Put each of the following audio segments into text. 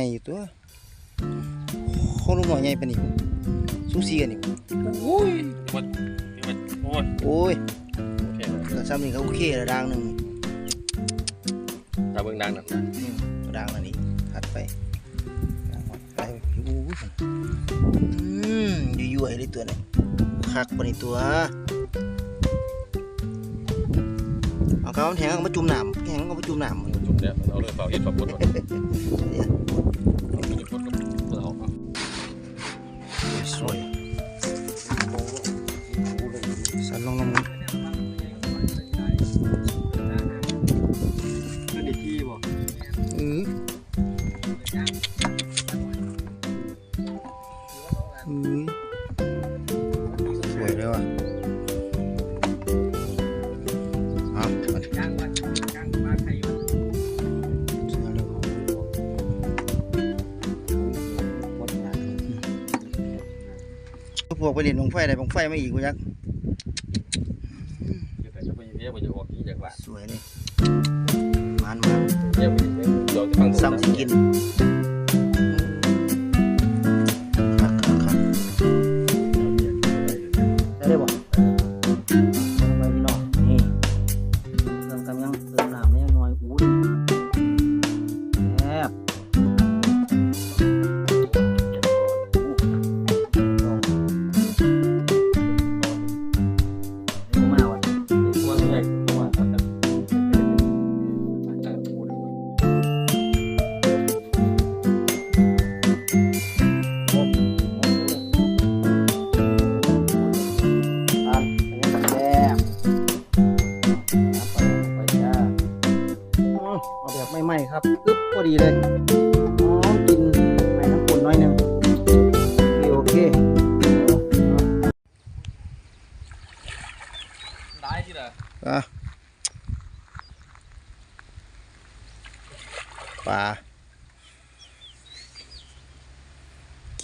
ใหญ่อยู่ตัวคนลูกหน่อยใหญ่ปานนี้สูสีกันนี่โอ้ยถือว่าถือว่าโอ้ยโอ้ยโอเคเลยก็ซ้ำนี่ก็โอเคแล้วดังหนึงตาเบิ่งดังนั่นอืมก็ดังอันนี้ถัดไปดังหมดไปอู้ยอืมยั่วๆเลยตัวนี้คักปานนี้ตัวเอาเขาแทงเอามาจุ่มน้ำแทงเอามาจุ่มน้ำจุ่มเนี่ยเอาเลยเปล่าเฮ็ดฝาบด พวกไปเล่นบังไฟอะไรบังไฟไม่อีกกูยักเดี๋ยวแต่จะไปเรียกไปจะออกที่จากบ้านสวยเลยมันมันเรียกไปเรียกจอดฟังซ้ำสิกิน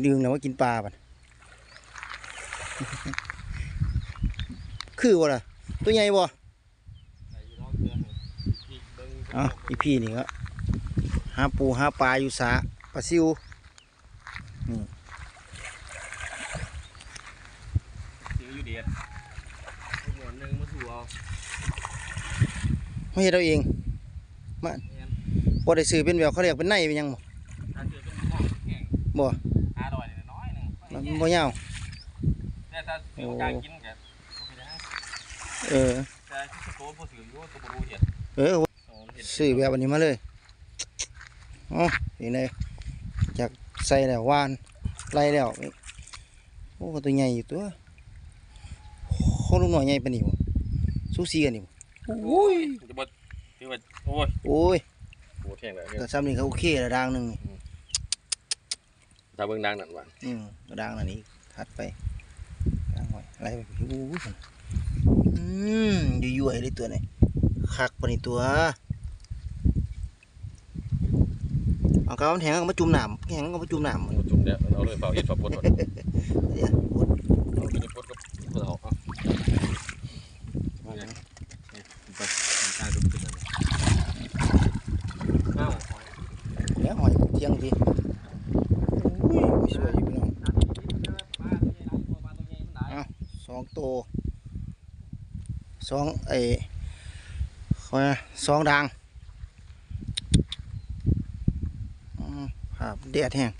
นอึงแล้วว่ากินปลาป่ะคือวะล่ะตัวใหญ่บ่ไอ้น้องเตือนพี่เบิ่งอะอีพี่นี่ก็หาปูหาปลาอยู่สระปลาซิวซื้ออยู่เดียดหมวนหนึ่งมาสู่เอาไม่เห็นเราเองมาบ่ได้ซื้อเป็นแบบเขาเรียกเป็นในเป็นหยังบ่ถ้าเจอเป็นห้องแข็งบ่ บ่ยาวแต่ถ้าซื้อการกินกันไม่ได้เออแต่ที่สโตนพอซื้ออยู่ตัวบรูเห็ดเออซื้อแบบอันนี้มาเลยอ๋อเห็นเลยอยากใส่แล้วหวานไล่แล้วโอ้ก็ตัวใหญ่อยู่ตัวคนลูกหน่อยใหญ่ปานนี้บ่สูสีกันนี่บ่โอ้ยจะบดที่ว่าโอ้ยโอ้ยโหแข็งเลยก็ซ้ำนี่ก็โอเคแล้วดังหนึงนี่ ตาเบิ่งดังนั่นว่าอืมก็ดังอันนี้ถัดไปดังหน่อยไล่ไปโอ้ยอืมยั่วๆเลยตัวนี้คักปานนี้ตัวเอากาวแทงเอามาจุ่มน้ำแทงเอามาจุ่มน้ำมันจุ่มเนี่ยเอาเลยเปล่าเฮ็ดฝาบดก่อนเดี๋ยวกดเอาไปจุ่มกับเปล่าเอาไปตาจุ่มขึ้นเลยอ้าว แล้วหอยเที่ยงทีอุ้ยสวยอยู่พี่น้องสองตัว สองไอ้คอยนะสองดังอืมครับแดดแห้ง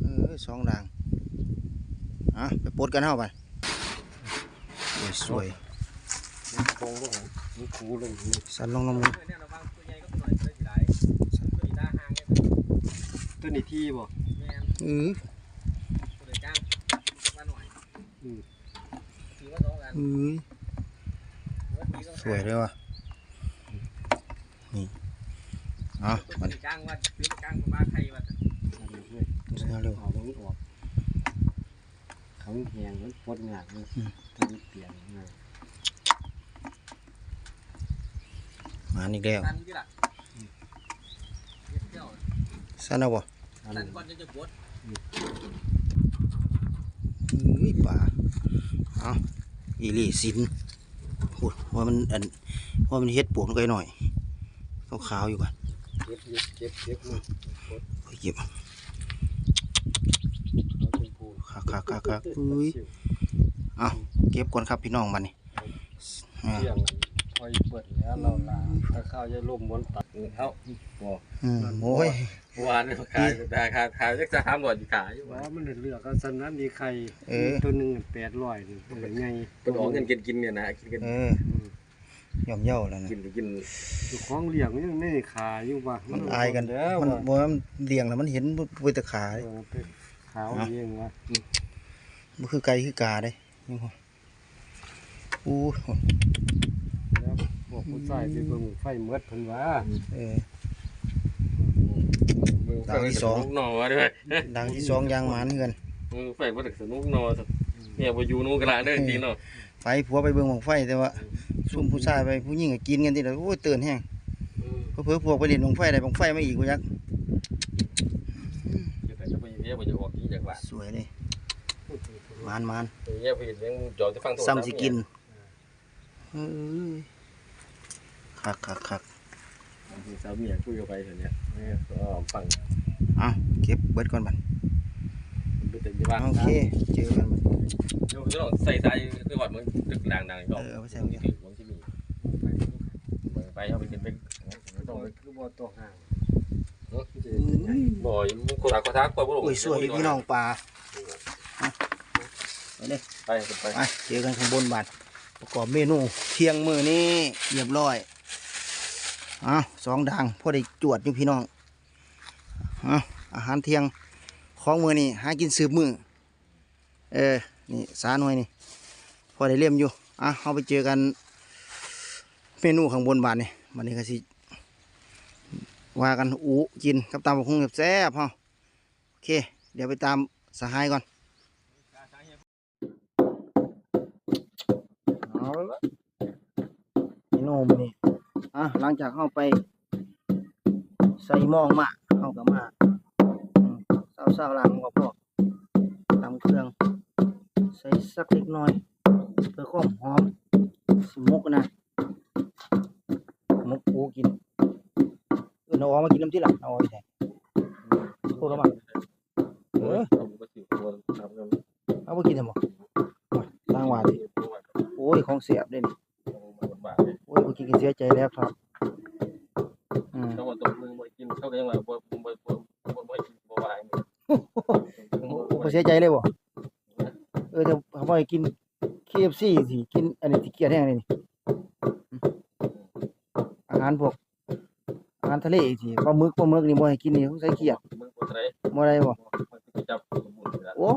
เออสองดังอะไปปลดกันเข้าไปโอ้ยสวยโค้งลงนี่คูลงสันลงลงตัวนี้ที่บ่อืออือ สวยเลยว่ะ นี่เอะมันจ้างวัดซื้อจ้างมาไทยวัดเสื้อเร็วเอาตรงนี้ออกเขาแหงมันปดงานมันทำเปลี่ยนงานมาอีกแล้วตันกี่ล่ะสั้นเอาบ่อันตันี้นก่อนจะจะปวดอุ้ยป่าเอา อีหลีสินโหว่ามันอันว่ามันเฮ็ดปวกมันก็หน่อยขาวๆอยู่ก่อนเก็บเก็บเก็บเก็บมันไปเก็บเอาชมพูคักคักคักคักอุ้ยเอาเก็บก่อนครับพี่น้องบัดนี้อ่าเที่ยงพ อยเปิดแล้วเราลาถ้าข้าวจะล่มบนตัดเอ้าบ่อืมโอ้ยเมื่อวานเนี่ยขายแต่ขายขายจักจะห้ามหลอดอยู่ขายอยู่ว่าว่ามันเหลือกันสันนั้นดีไข่เออตัวหนึ่งแปดร้อยนี่เป็นไงเป็นของเงินกินกินเนี่ยนะกินกันเอออืมย่อมเย่าแล้วนะกินกินเจ้าของเลี้ยงยังไม่ขายอยู่ว่ะมันอายกันแล้วมันว่ะบ่ว่ามันเลี้ยงแล้วมันเห็นบ่แต่ขาเอเด้อไปขาวเองวะบ่คือไก่คือกาเด้ยังพออู้แล้วพวก ผู้ชายที่เบิ่งไฟเมดเพิ่นว่าเออมือไฟสนุกนอด้วยดังที่สองยางหมานคือกันมือไฟว่าสนุกนอเนี่ยบ่อยู่นู่นกระลาเด้อจริงเนาะไฟผัวไปเบิ่งบังไฟแต่ว่าซุ่มผู้ชายไปผู้หญิงก็กินกันติละโอ้ยเตือนแฮงเพิ่อๆพวกไปเล่นบังไฟได้บังไฟมาอีกกูยักแต่จะไปเรียกบ่จะออกที่จากบ้านสวยเลยหมานหมานเรียกไปยังจอดจะฟังโทรซ้ำสิกินเอ้ย คักคักคักสาวเมียคุยกับไปเถอะเนี่ยก็ฟังเอาเก็บเบิดก่อนบัดมันเป็นที่บ้านโอเคเจอกันบัดเดี๋ยวจะลองใส่สายคือวัดมันดึกดังๆก็เออเอาไปใส่มันเดี๋ยวถือมันที่มีไปเอาไปกินไปต้ต้อองงไปคือบ่ตัวห่างบ่อยมึงโคตรโคตรทักไปบ่ลงโอ้ยสวยพี่น้องปลาเอาไปเลยไปไปไปเจอกันข้างบนบัดประกอบเมนูเที่ยงมือนี่เรียบร้อยเอาสองดังพอได้จวดอยู่พี่น้องอาอาหารเที่ยงของมือนี่หากินสืบมือเออนี่สาหน่วยนี่พอได้เลี่ยมอยู่อะเอาไปเจอกันเมนูข้างบนบาทนี่วันนี้ก็สิว่ากันอูกินกับตามบักคงแซ่บๆเฮาโอเค เดี๋ยวไปตามสหายก่อนเอาละเมนูมื้อนี่ อะหลังจากเข้าไป ใส่หม้อมาเข้ากับมาอืมเศร้าๆล้างก็พอตำเครื่อง ใส่สักเล็กน้อย เพื่อความหอมสมุกนะมุกปูกินเออเอาออกมากินน้ำที่หลังเอาไว้แทนพูดกันมาเออเอาไปถือตัวทำกันเอาไปกินทำไมสร้างว่าดิโอ้ยของเสียบเด่น กี้กินเสียใจแล้วครับอืมเขาว่าตกมือบ่กินเขาก็ยังว่าบ่บ่บ่บ่บ่กินบ่วายบ่เสียใจเลยบ่เออถ้าเขาบ่ให้กิน KFC สิกินอันนี้ที่เกลียดแห้งเลยนี่อืมอาหารพวกอาหารทะเลสิปลาหมึกปลาหมึกนี่บ่ให้กินนี่เขาใส่เกลียดมึงบ่ได้บ่ได้บ่ไปจับบุญแล้วโอ้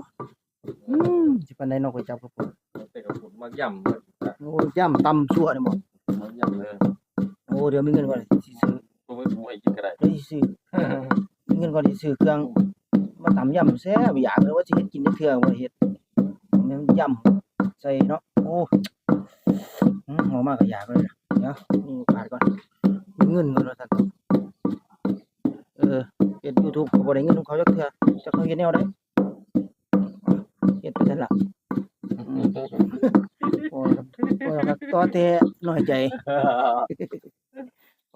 อืมสิปานใดเนาะข้อยจับครับผมแต่กับบุญมาย่ำโอ้ย่ำตำซั่วนี่บ่มาย่ำเลยโอ้เดี๋ยวมีเงินก่อนสิซื้อบ่บ่ให้กินก็ได้เดี๋ยวสิซื้อมีเงินก่อนสิซื้อเครื่องมาตำย่ำแซ่บอยากเลยว่าสิเฮ็ดกินได้เทื่อบ่ได้เฮ็ดมันย่ำใส่เนาะโอ้อืมหอมมากก็อยากเลยนะเดี๋ยวนี่ขาดก่อนมีเงินก่อนว่าซั่นเออเฮ็ด YouTube ก็บ่ได้เงินของเขาจักเทื่อจักเขาเฮ็ดแนวใดเฮ็ดไปซั่นล่ะอืมโอ้ยครับโอ้ยครับต่อแต่น้อยใจ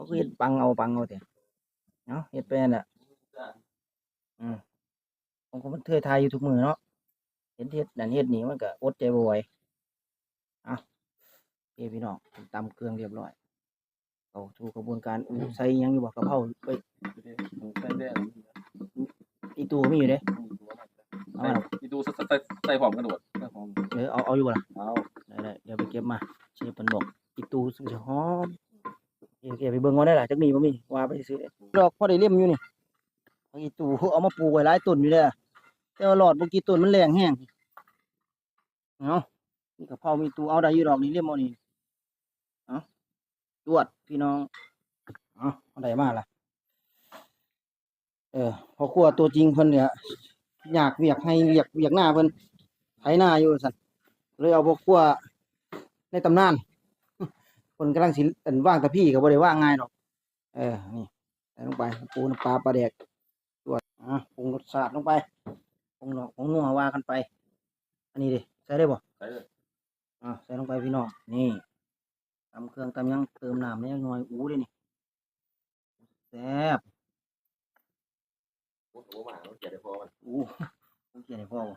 เขาก็เฮ็ดปังเอาปังเอาแต่เนาะเฮ็ดไปนั่นแหละอืมผมก็มันเทยทายอยู่ทุกมือเนาะเห็นเฮ็ดนั่นเฮ็ดนี่มันก็อดใจบ่ไหวเอาโอเคพี่น้องผมตำเครื่องเรียบร้อยเอาสู่กระบวนการอู้ใส่หยังอยู่บ่กะเพราไปใส่ได้อีตู้ก็มีอยู่เด้เอามาอีดูใส่ใส่หอมกระโดดใส่หอมเดี๋ยวเอาเอาอยู่บ่ล่ะเอาได้ๆเดี๋ยวไปเก็บมาเชฟเพิ่นบอกอีตู้สิหอม โอเคไปเบิ่งเอาได้ล่ะจักมีบ่มีว่าไปซื้อดอกพอได้เล่มอยู่นี่อีตู้เอามาปลูกไว้หลายต้นอยู่เด้อแต่ว่าหลอดบางกีต้นมันแรงแห้งเอาะนี่กะเพรามีตูเอาได้อยู่ดอกนี้เรียมเอานี่เอาตรวจพี่น้องเอาเอาได้มาล่ะ เออพอครัวตัวจริงเพิ่นเนี่ยอยากเวียกให้เวียกเวียกหน้าเพิ่นไถหน้าอยู่สันเลยเอาพวกครัวในตำนาน คนกำลังสิอันว่างแต่พี่ก็บ่ได้ว่างง่ายดอก เออ นี่ใส่ลงไปปูน้ำปลาปลาแดกตรวจอะปรุงรสชาติลงไปผงหนอกผงนัวว่ากันไป อันนี้ดิใส่ได้บ่ใส่เลยอ่าใส่ลงไปพี่น้อง นี่ตำเครื่องตำหยังเติมน้ำเนี่ยหน่อยอู้เลยนี่แซ่บโอ้โหมาเขาเกลียดได้พอมันอู้ผมเขียนให้พ่อบ่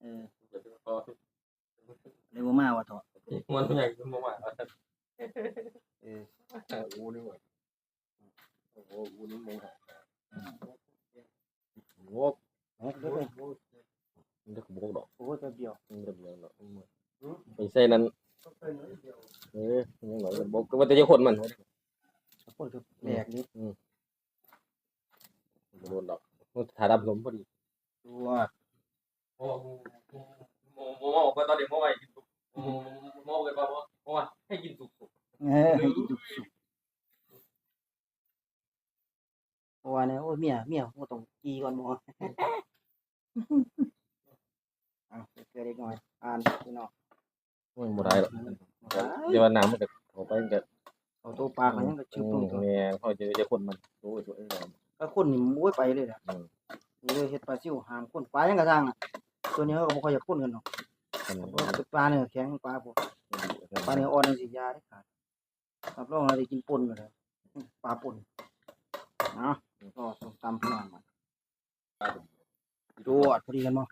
เออเกลียดได้พอเลยบ่มาว่าเถอะมันไม่ใหญ่ขึ้นมา ว่าเออโอ้นี่หว่าโอ้โหอูนี่มองโอ้โหโอ้โหมันจะขบกดอกโอ้แป๊บเดียวมันจะเบี้ยวดอกไปใส่นั้นเออยังหน่อยบอกก็ว่าแต่จะคนมันคนก็แบกนิดโดนดอกถ่ายดับลมพอดีตัวโอ้โหโมโมบอกว่าตอนเด็กโมว่ากินสุกโมโมบอกว่าโมว่าให้กินสุกเออ ให้กินสุกๆเพราะว่าเนี่ยโอ้ยเมียเมียบ่ต้องกีก่อนหมอเอาเกลือเล็กน้อยอ่านพี่น้องมันบ่ได้หรอกเดี๋ยวน้ำมันจะเข้าไปมันจะเอาตัวปลาเขายังก็ชุบตรงตัวแม่เขาจะจะคนมันโอ้ยตัวเองก็คนนี่มันบ่ไปเลยล่ะอืมนี่เลยเฮ็ดปลาซิวหามคนปลายังกระซังอะตัวนี้เขาก็บ่ค่อยจะคนกันหรอกเพราะว่าเป็นปลาเนื้อแข็งปลาพวกปลาเนื้ออ่อนจังซี่ยาได้ขาด รับรองเราได้กินป่นกันแล้วปลาป่นเนาะก็ต้องตำพี่น้องมาดูอดพอดีกันบ่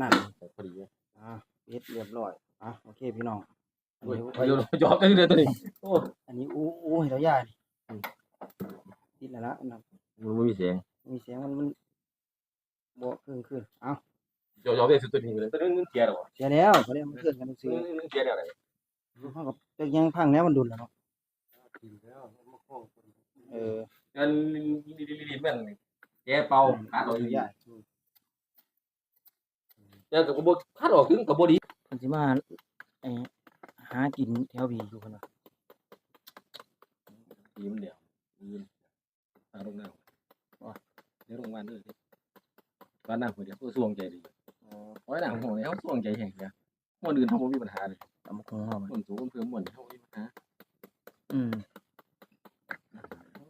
นั่นพอดีอ่าเฮ็ดเรียบร้อยอะโอเคพี่น้องอันโอ้ยนี้ไว้เดี๋ยวจอกกันเลยตัวนี้โอ้อันนี้อู้อู้ให้เราย่านี่อืมติดแล้วละอันนั้นมันไม่มีเสียงมีเสียงมันมันบ่ขึ้นขึ้นเอ้าจอกจอกได้สุดตัวนี้เลยตัวนึงเสียหรอเสียแล้วเขาเรียกมันขึ้นกันซื่อนึงเสียแล้วไหนๆเขาก็จะยังพังแล้วมันดุนแล้วเนาะ เออเงินดีดีดีแม่นแกเป่าขาดออกอยู่ย่าเดี๋ยวกับบ่ขาดออกถึงกับบ่ดีเพิ่นสิมาไอหากินแถวบีอยู่พุ่นน่ะดีมันเดียวยืนทาลงน้ำอ๋อเดี๋ยวลงมาด้วยบ้านน้ำคนเดียวก็สวงใจดีอ๋อโอ้หนังของเขาสวงใจแห่งเดียวคนอื่นเขาบ่มีปัญหาเลยแตำบักหุ่งเฮามันสูงคนเพิ่มหมดเขามีปัญหา อืม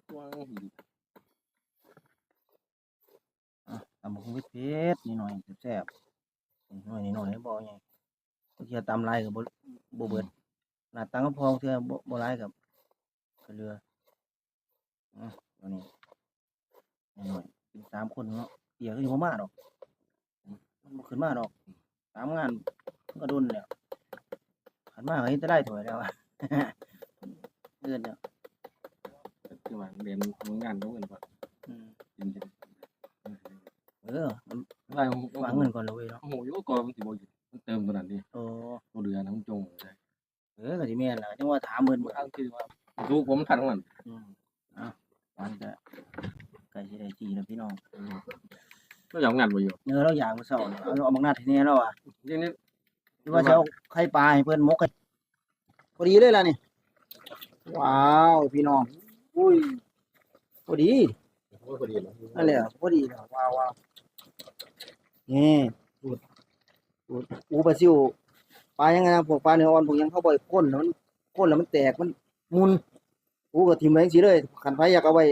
สวงดี อะตำบักหุ่งเผ็ดๆนิดหน่อยแซ่บๆนิดหน่อยนิดหน่อยบ่ใหญ่ บางทีตำหลายก็บ่บ่เบิดหน้าตังก็พองเทื่อบ่บ่หลายกับก็เหลืออะตัวนี้นิดหน่อยกินสามคนเนาะเดี๋ยวก็สิบ่มาดอกมันบ่ขึ้นมาดอกตามงานมันก็โดนแล้วขันมาก็เฮ็ดแต่ได้ถวยแล้วอะเอื้อนแล้วคือว่าเรียนงานต้องเงินก่อนอืมจริงเออมันๆได้วางเงินก่อนเลยเว้ยเนาะโอ้โหยก็มันสิบ่อยู่มัน เติมตัวนั้นดิโอ้ตัวเรือน้ำจงเลยเออก็สิแม่นล่ะจังว่าถามเพิ่นบางครั้งคือว่าดูผมทันของมันอืมอะวันก็ใกล้สิได้จีแล้วพี่น้องก็อย่างงานบ่อยู่เนื้อเราอยากมื้อเช้าเนี่ยเอาเอาบักนาดให้แน่แล้วอะทีนี้หรือว่าจะเอาไข่ปลาให้เพิ่นมกให้พอดีเลยล่ะนี่ว้าวพี่น้องอุ้ยพอดีพอดีแล้วนั่นแหละพอดีแล้วว้าวว้าวนี่สูตรสูตร อูปลาซิวปลายังไงนะพวกปลาเนื้ออ่อนพวกยังเข้าบ่อยข้นแล้วมันข้นแล้วมันแตกมันมุนอูก็ทิ่มไว้จังซี่เลยคันไผอยากเอาไว้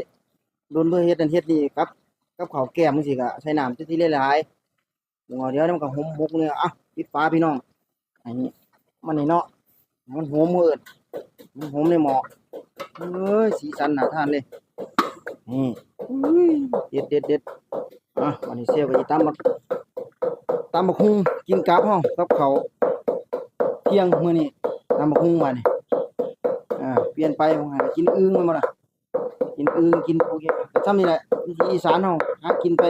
โดนเพื่อเฮ็ดนั่นเฮ็ดนี่ครับกับข้าวแก้มจังซี่ก็ใช้น้ำที่หลายๆบ่เอาเดี๋ยวมันก็หอมหกเนี่ยอะปิดฝาพี่น้องอันนี้มันนี่เนาะมันหอมเอิดมันหอมในหม้อเอ้ยสีสันน่าทานเลย อุ้ยเด็ดเด็ดเด็ดอะวันนี้เสียก็สิตำบักตำบักหุ่งกินกับเฮากับเขาเที่ยงมื้อนี้ตำบักหุ่งมานี่อ่าเปลี่ยนไปผมหากินอึ่งมันบ่ล่ะกินอึ่งกินโอเคก็ซ้ำนี่แหละวิถีอีสานเฮาหากินไป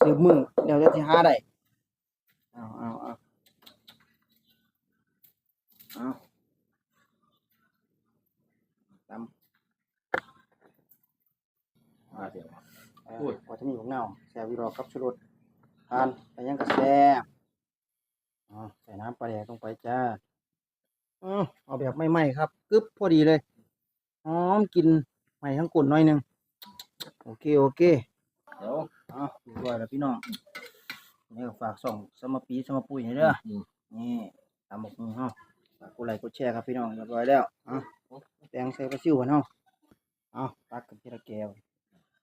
สืบมือเดี๋ยวจะสิหาได้เอาเอาเอาเอาตำ มาเสียง เอ่อพอจะมีของเน่าแซ่ บวิรอกับชุรสทานไปยังกับแซ่บอ๋อใส่น้ำปลาแดกลงไปจ้าอือเอาแบบไม่ไหม้ครับกึบพอดีเลยหอมกินไหม้ทั้งกุ่นน่อยหนึ่งโอเคโอเคเดี๋ยวอ๋อเรียบร้อยแล้วพี่น้องนี่ก็ฝากส่องสมปีสมปุยให้เด้ออืมนี่ตามหมกมือเฮาฝากกดไลค์กดแชร์ครับพี่น้องเรียบร้อยแล้วอะแตงใส่ปลาซิวกันเฮาเอาตักกับทีละแก้ว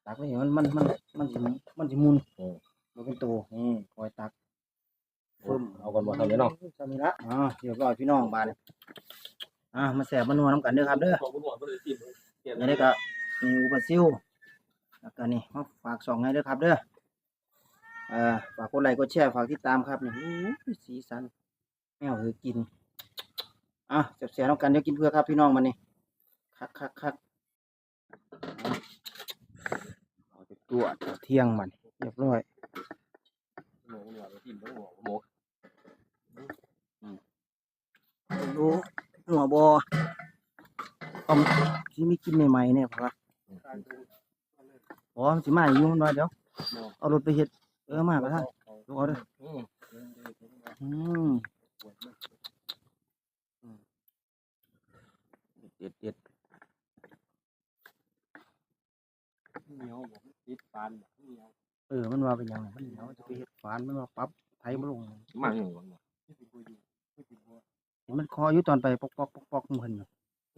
ตักไว้ให้มันมันมันมันสิมันสิมุนมันเป็นตัวนี่คอยตักเพิ่มเอาก่อนบ่เท่านี้เนาะสามีละอ่าเรียบร้อยพี่น้องบาดนี้อ่ามาแสบมานัวน้ำกันเด้อครับเด้อขอบคุณหมอบ่ได้สินี่ได้ก็มีอุปซิวแล้วก็นี่มาฝากสองให้เด้อครับเด้อเอ่อฝากกดไลค์กดแชร์ฝากติดตามครับนี่โอ้ยสีสันแมวคือกินอะเสียบๆน้องกันเดี๋ยวกินเพื่อครับพี่น้องมันนี่คักคักคัก เอาไปตัวจเอาเที่ยงมันเรียบร้อยหมูหมูกินหมูหมูดูหัวบอต้มที่มีกินใหม่ๆเนี่ยเพราะว่าอ๋อมันสิมาอยู่มันว่าเดี๋ยว เอารถไปเฮ็ดเออมาก็ท่านดูเอาเด้ออืมอืมเด็ดเด็ด เหนียวบอก ติดปานแบบเหนียวเออมันว่าเป็นหยังไงมันเดี๋ยวจะไปเฮ็ดฝานมันว่าปรับไถมาลงมาอย่างนี้ไม่ติดบัวอยู่ไม่ติดบัวเห็นมันคออยู่ตอนไปปอกปอกปอกปอกมันเพิ่นน่ะ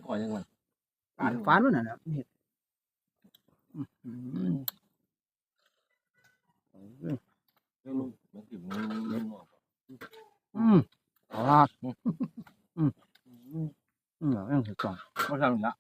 ขอยังมันฝานฝานมันน่ะนะมันเฮ็ดอื้อหือเออเรื่องมันถึงเรื่องหมอกอืมเอาล่ะอืมอืมเอาเรื่องสิก่อนก็ทำอย่างนี้อะ